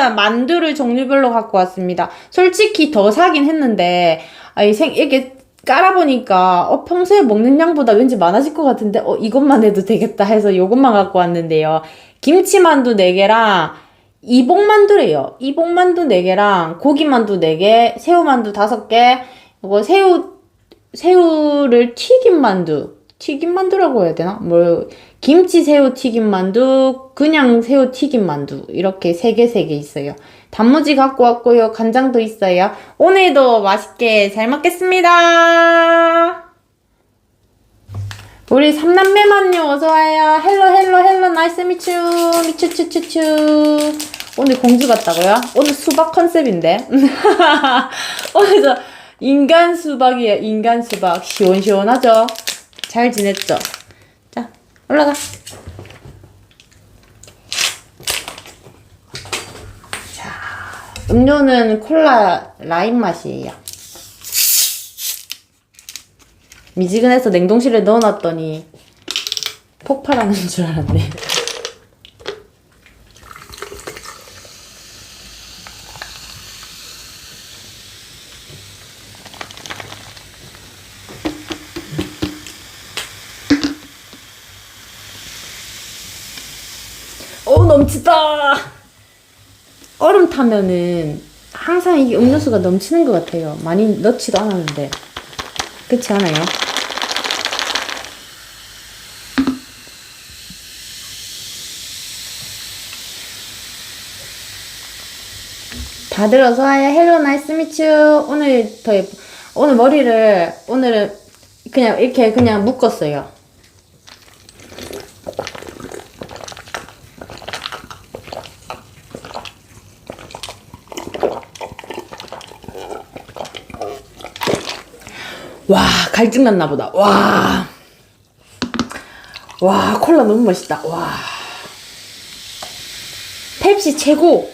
오늘은 만두를 종류별로 갖고 왔습니다. 솔직히 더 사긴 했는데, 아이 생, 이렇게 깔아보니까, 어, 평소에 먹는 양보다 왠지 많아질 것 같은데, 어, 이것만 해도 되겠다 해서 요것만 갖고 왔는데요. 김치만두 4개랑, 이복만두래요. 이복만두 4개랑, 고기만두 4개, 새우만두 5개, 이거 새우, 새우를 튀김 만두. 튀김 만두라고 해야 되나? 뭐, 김치 새우 튀김 만두, 그냥 새우 튀김 만두. 이렇게 세 개, 세 개 있어요. 단무지 갖고 왔고요. 간장도 있어요. 오늘도 맛있게 잘 먹겠습니다. 우리 삼남매만요. 어서와요. 헬로, 헬로, 헬로, 나이스 미추. 미추추추추. 오늘 공주 같다고요? 오늘 수박 컨셉인데. 오늘 저 인간 수박이에요. 인간 수박. 시원시원하죠? 잘 지냈죠? 자, 올라가. 자, 음료는 콜라 라임 맛이에요. 미지근해서 냉동실에 넣어놨더니 폭발하는 줄 알았네. 오 넘치다. 얼음 타면은 항상 이게 음료수가 넘치는 것 같아요. 많이 넣지도 않았는데 그렇지 않아요? 다 들 어서 와요. 헬로 나이스 미츠. 오늘 더 예쁘. 오늘 머리를 오늘은 그냥 이렇게 그냥 묶었어요. 와 갈증 났나 보다. 와. 와 콜라 너무 맛있다. 와. 펩시 최고.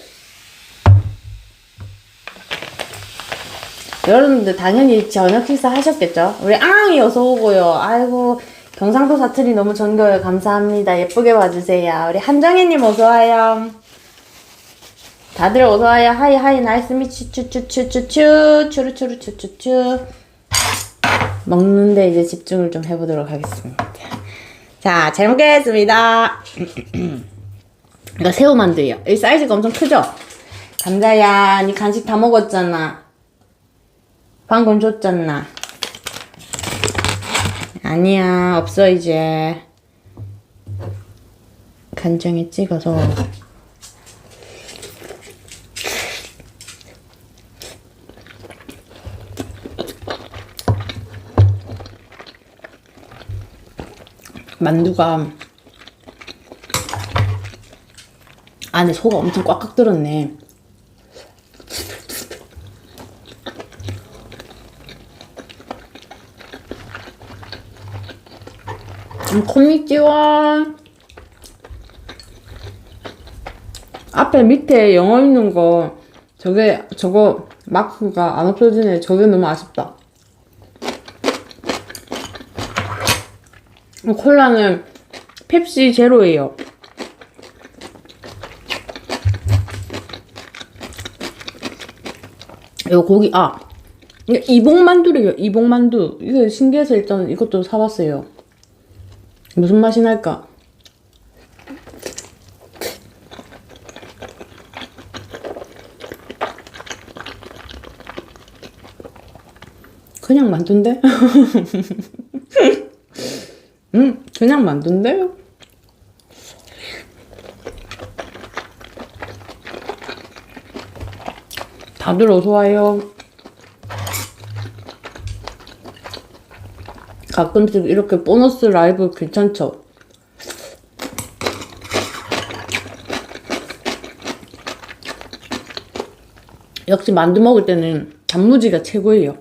여러분들 당연히 저녁 식사 하셨겠죠? 우리 앙이 어서 오고요. 아이고 경상도 사투리 너무 전겨요. 감사합니다. 예쁘게 봐주세요. 우리 한정혜님 어서 와요. 다들 어서 와요. 하이 하이 나이스 미치 추추추추추 추루추루추추추 먹는데 이제 집중을 좀 해보도록 하겠습니다. 자, 잘 먹겠습니다. 이거 새우만두예요. 이 사이즈가 엄청 크죠? 감자야, 니 간식 다 먹었잖아. 방금 줬잖아. 아니야, 없어 이제. 간장에 찍어서. 만두가 안에 소가 엄청 꽉꽉 들었네. 음, 콘니찌와 앞에 밑에 영어 있는 거 저게 저거 마크가 안 없어지네. 저게 너무 아쉽다. 콜라는 펩시 제로예요. 요 고기 아 이게 이복만두래요. 이복만두 이거 신기해서 일단 이것도 사봤어요. 무슨 맛이 날까? 그냥 만두인데? 음, 그냥 만두인데? 다들 어서와요. 가끔씩 이렇게 보너스 라이브 괜찮죠? 역시 만두 먹을 때는 단무지가 최고예요.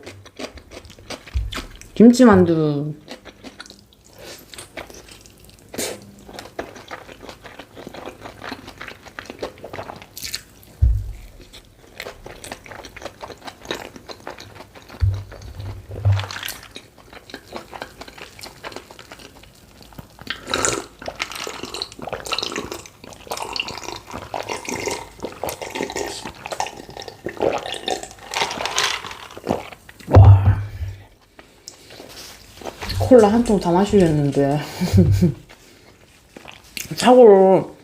김치만두 콜라 한 통 다 마시려는데. 자고로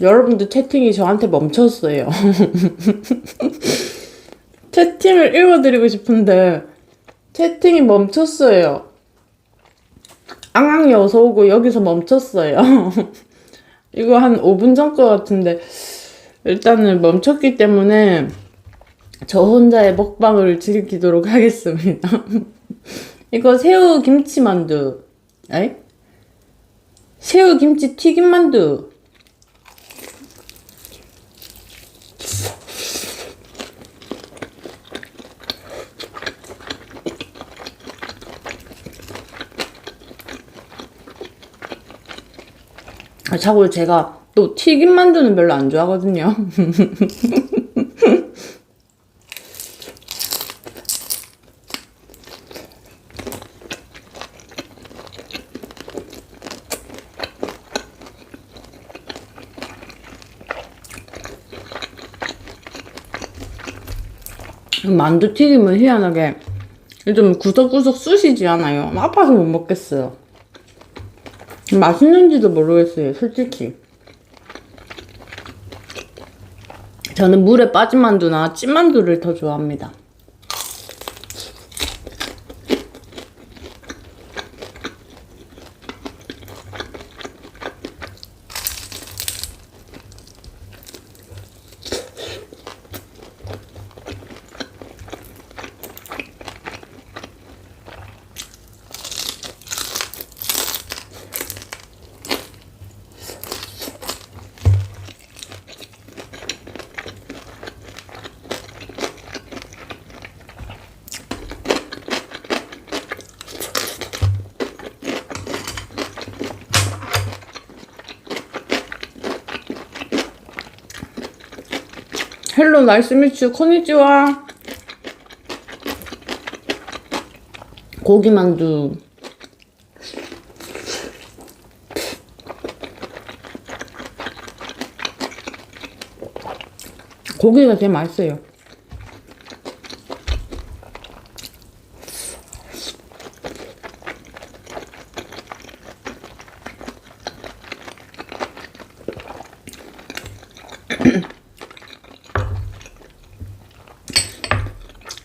여러분들 채팅이 저한테 멈췄어요. 채팅을 읽어드리고 싶은데 채팅이 멈췄어요. 앙앙이 어서 오고 여기서 멈췄어요. 이거 한 5분 전 거 같은데 일단은 멈췄기 때문에 저 혼자의 먹방을 즐기도록 하겠습니다. 이거 새우 김치 만두. 에이? 새우 김치 튀김 만두. 아, 자고 제가 또 튀김 만두는 별로 안 좋아하거든요. 만두 튀김은 희한하게 좀 구석구석 쑤시지 않아요. 아파서 못 먹겠어요. 맛있는지도 모르겠어요, 솔직히. 저는 물에 빠진 만두나 찐만두를 더 좋아합니다. 헬로 나이스 미츠 코니치와 고기만두. 고기가 제일 맛있어요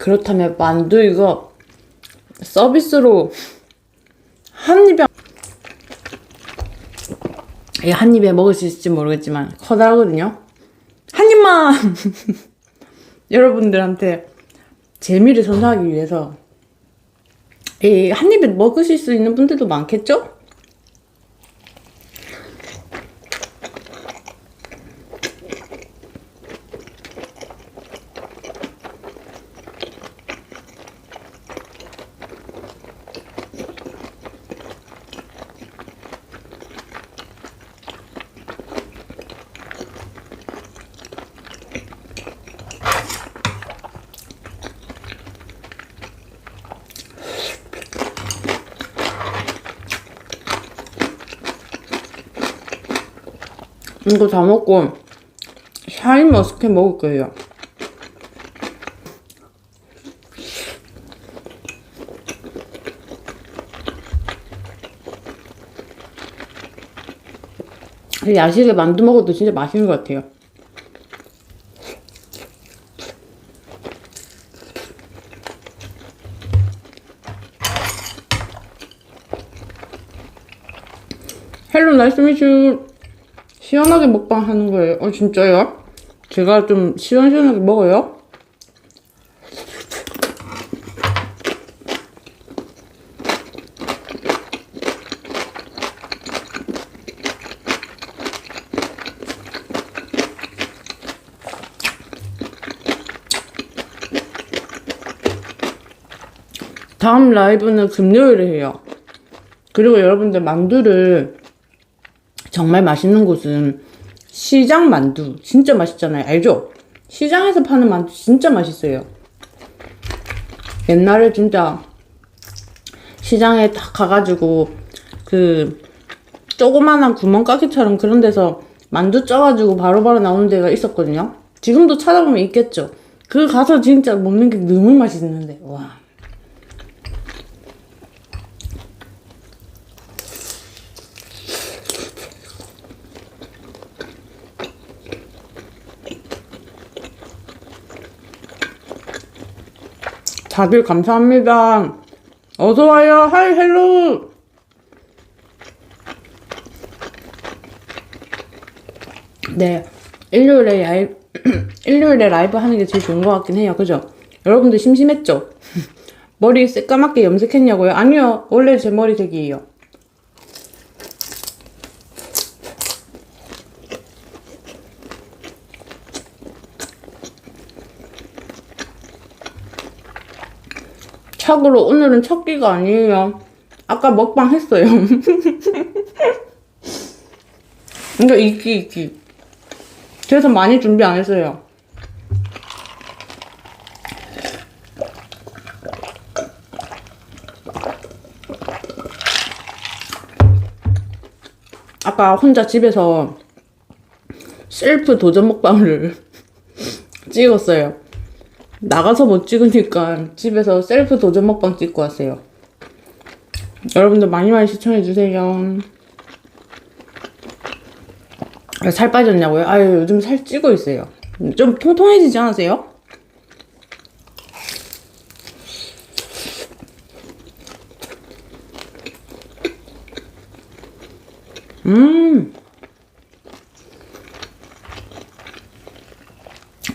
그렇다면 만두 이거 서비스로 한 입에 이한 입에 먹을 수 있을지 모르겠지만 커다랗거든요. 한 입만 여러분들한테 재미를 선사하기 위해서 이 한 입에 먹으실 수 있는 분들도 많겠죠? 이거 다 먹고 샤인 머스켓 먹을 거예요. 야식에 만두 먹어도 진짜 맛있는 것 같아요. 헬로 나이스 미슈 시원하게 먹방 하는 거예요. 어, 진짜요? 제가 좀 시원시원하게 먹어요? 다음 라이브는 금요일에 해요. 그리고 여러분들 만두를 정말 맛있는 곳은 시장 만두. 진짜 맛있잖아요. 알죠? 시장에서 파는 만두 진짜 맛있어요. 옛날에 진짜 시장에 딱 가가지고 그 조그만한 구멍가게처럼 그런 데서 만두 쪄가지고 바로바로 나오는 데가 있었거든요. 지금도 찾아보면 있겠죠. 그 가서 진짜 먹는 게 너무 맛있는데. 와 다들 감사합니다. 어서와요. 하이, 헬로. 네. 일요일에 라이브, 일요일에 라이브 하는 게 제일 좋은 것 같긴 해요. 그죠? 여러분들 심심했죠? 머리 새까맣게 염색했냐고요? 아니요. 원래 제 머리색이에요. 참고로 오늘은 첫 끼가 아니에요. 아까 먹방 했어요. 그러니까 이끼 이끼. 그래서 많이 준비 안 했어요. 아까 혼자 집에서 셀프 도전 먹방을 찍었어요. 나가서 못 찍으니까 집에서 셀프 도전 먹방 찍고 왔어요. 여러분들 많이 많이 시청해주세요. 아, 살 빠졌냐고요? 아유, 요즘 살 찌고 있어요. 좀 통통해지지 않으세요? 음.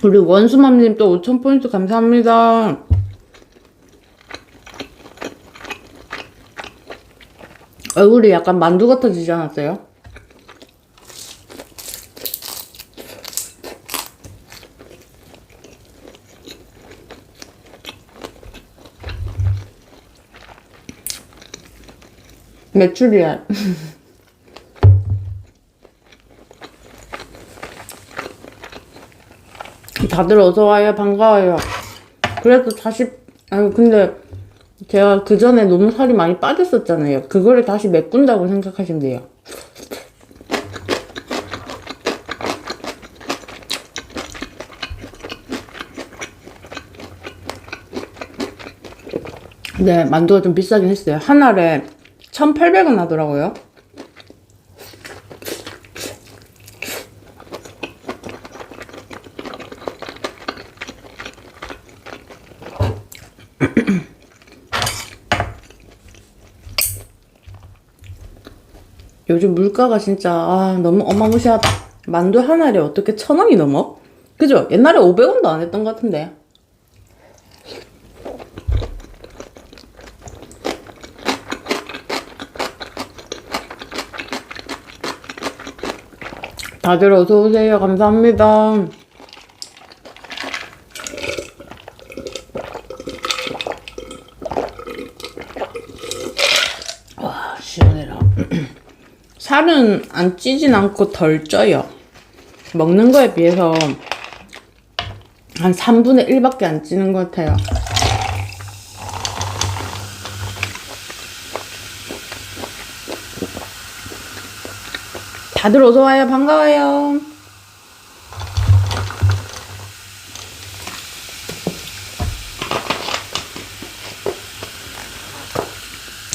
그리고 원수맘님 또 5,000포인트 감사합니다. 얼굴이 약간 만두 같아지지 않았어요? 매출이야. 다들 어서와요. 반가워요. 그래도 다시, 아유, 근데 제가 그 전에 너무 살이 많이 빠졌었잖아요. 그거를 다시 메꾼다고 생각하시면 돼요. 네, 만두가 좀 비싸긴 했어요. 한 알에 1,800원 하더라고요. 요즘 물가가 진짜 아, 너무 어마무시하다. 만두 한 알에 어떻게 천 원이 넘어? 그죠? 옛날에 500원도 안 했던 것 같은데. 다들 어서 오세요. 감사합니다. 와 시원해라. 살은 안 찌진 않고 덜 쪄요. 먹는 거에 비해서 한 3분의 1밖에 안 찌는 것 같아요. 다들 어서와요. 반가워요.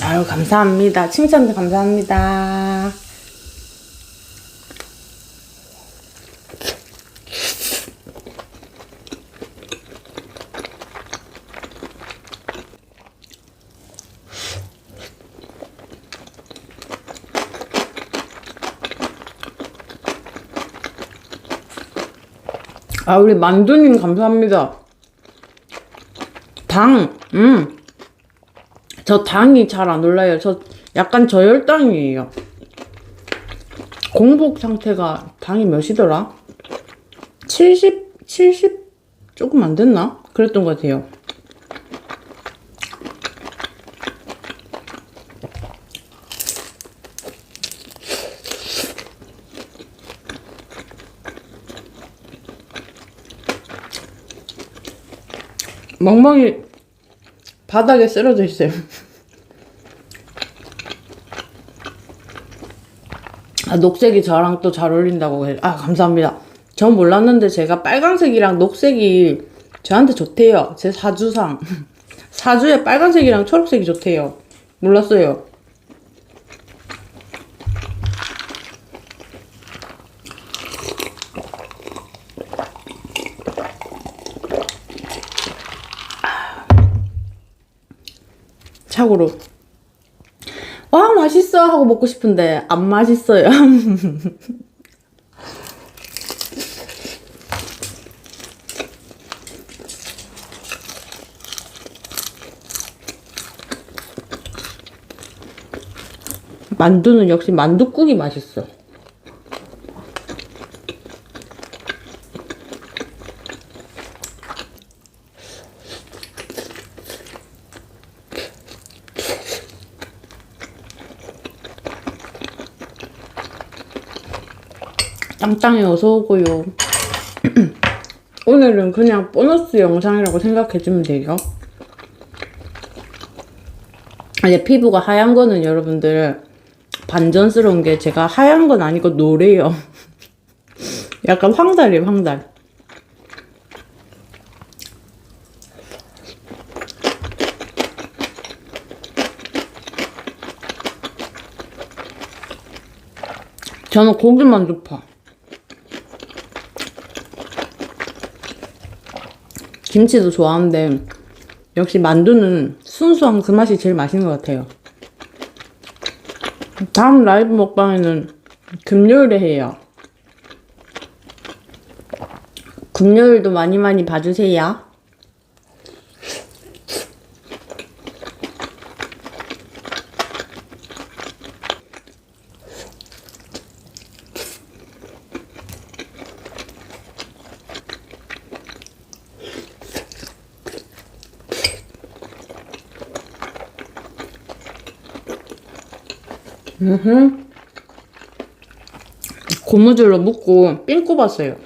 아유, 감사합니다. 칭찬도 감사합니다. 아, 우리 만두님 감사합니다. 당, 음. 저 당이 잘 안 올라요. 저 약간 저혈당이에요. 공복 상태가 당이 몇이더라? 70, 70 조금 안 됐나? 그랬던 것 같아요. 멍멍이 바닥에 쓰러져 있어요. 아, 녹색이 저랑 또 잘 어울린다고 해. 아, 감사합니다. 전 몰랐는데 제가 빨강색이랑 녹색이 저한테 좋대요. 제 사주상. 사주에 빨간색이랑 초록색이 좋대요. 몰랐어요. 착오로 와 맛있어 하고 먹고 싶은데 안 맛있어요. 만두는 역시 만두국이 맛있어. 짱짱이 어서 오고요. 오늘은 그냥 보너스 영상이라고 생각해주면 돼요. 이제 피부가 하얀 거는 여러분들 반전스러운 게 제가 하얀 건 아니고 노래요. 약간 황달이에요, 황달. 저는 고기만 좋파. 김치도 좋아하는데 역시 만두는 순수한 그 맛이 제일 맛있는 것 같아요. 다음 라이브 먹방에는 금요일에 해요. 금요일도 많이 많이 봐주세요. 고무줄로 묶고 삥 꼽았어요.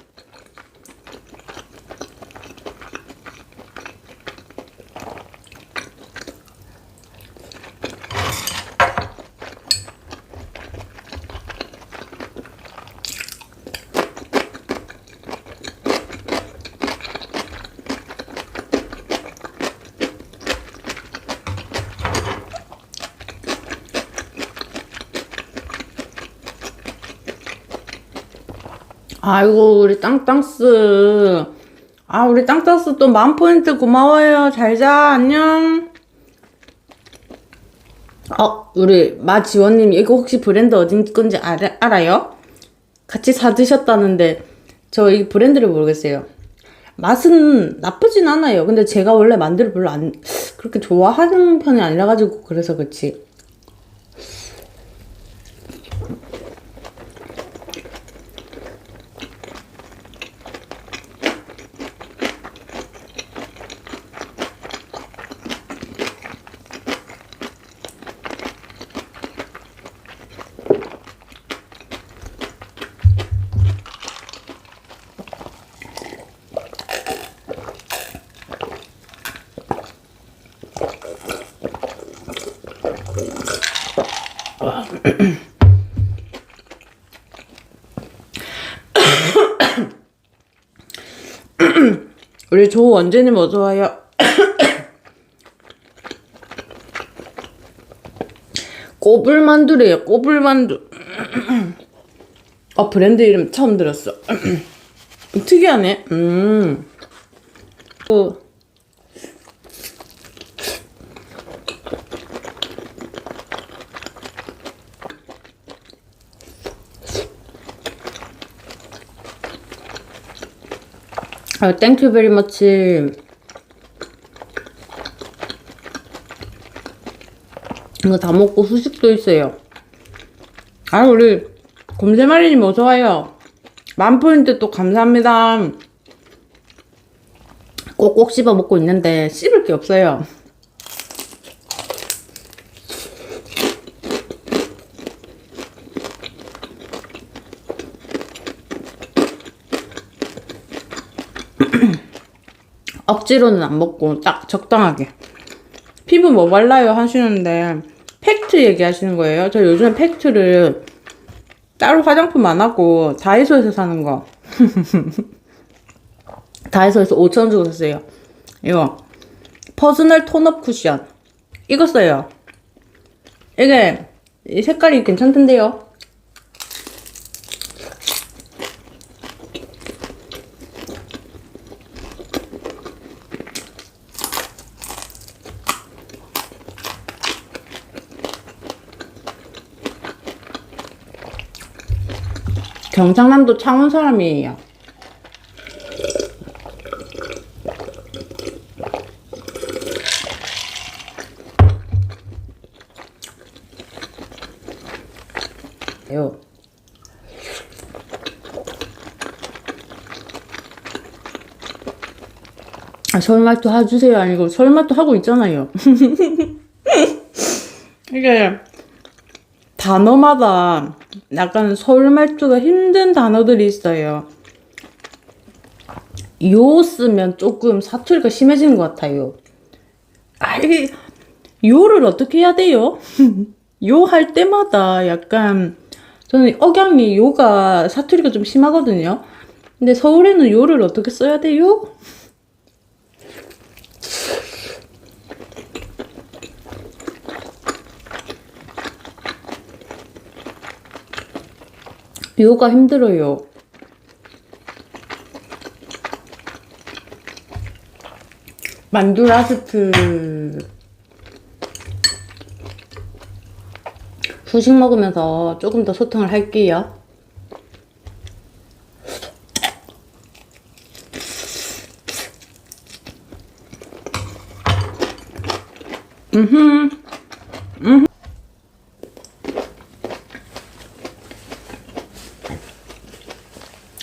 아이고 우리 땅땅스. 아 우리 땅땅스 또 만 포인트 고마워요. 잘 자. 안녕. 어 우리 마지원님 이거 혹시 브랜드 어딘 건지 알아, 알아요? 같이 사드셨다는데 저 이 브랜드를 모르겠어요. 맛은 나쁘진 않아요. 근데 제가 원래 만두를 별로 안 그렇게 좋아하는 편이 아니라 가지고 그래서 그렇지 우리 조원재님 어서 와요. 꼬불만두래요. 꼬불만두. 어 브랜드 이름 처음 들었어. 특이하네. 음. 어. 아, 땡큐 베리 머치. 이거 다 먹고 후식도 있어요. 아, 우리 곰새마리님 어서와요. 만 포인트 또 감사합니다. 꼭꼭 씹어 먹고 있는데 씹을 게 없어요. 억지로는 안 먹고 딱 적당하게. 피부 뭐 발라요 하시는데 팩트 얘기하시는 거예요. 저 요즘에 팩트를 따로 화장품 안 하고 다이소에서 사는 거. 다이소에서 5천 주고 샀어요. 이거 퍼스널 톤업 쿠션. 이거 써요. 이게 이 색깔이 괜찮던데요. 경상남도 창원 사람이에요. 요. 아, 설말도 해주세요 아니고 설말도 하고 있잖아요. 이게 단어마다 약간 서울 말투가 힘든 단어들이 있어요. 요 쓰면 조금 사투리가 심해지는 것 같아요. 아, 이게 요를 어떻게 해야 돼요? 요 할 때마다 약간 저는 억양이 요가 사투리가 좀 심하거든요. 근데 서울에는 요를 어떻게 써야 돼요? 요가 힘들어요. 만두 라스트 후식 먹으면서 조금 더 소통을 할게요.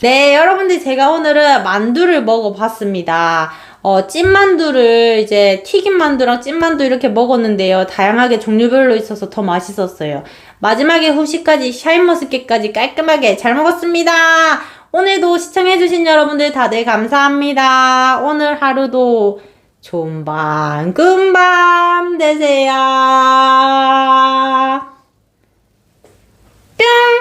네, 여러분들 제가 오늘은 만두를 먹어봤습니다. 어, 찐만두를 이제 튀김 만두랑 찐만두 이렇게 먹었는데요. 다양하게 종류별로 있어서 더 맛있었어요. 마지막에 후식까지 샤인머스켓까지 깔끔하게 잘 먹었습니다. 오늘도 시청해주신 여러분들 다들 감사합니다. 오늘 하루도 좋은 밤, 금밤 되세요. 뿅!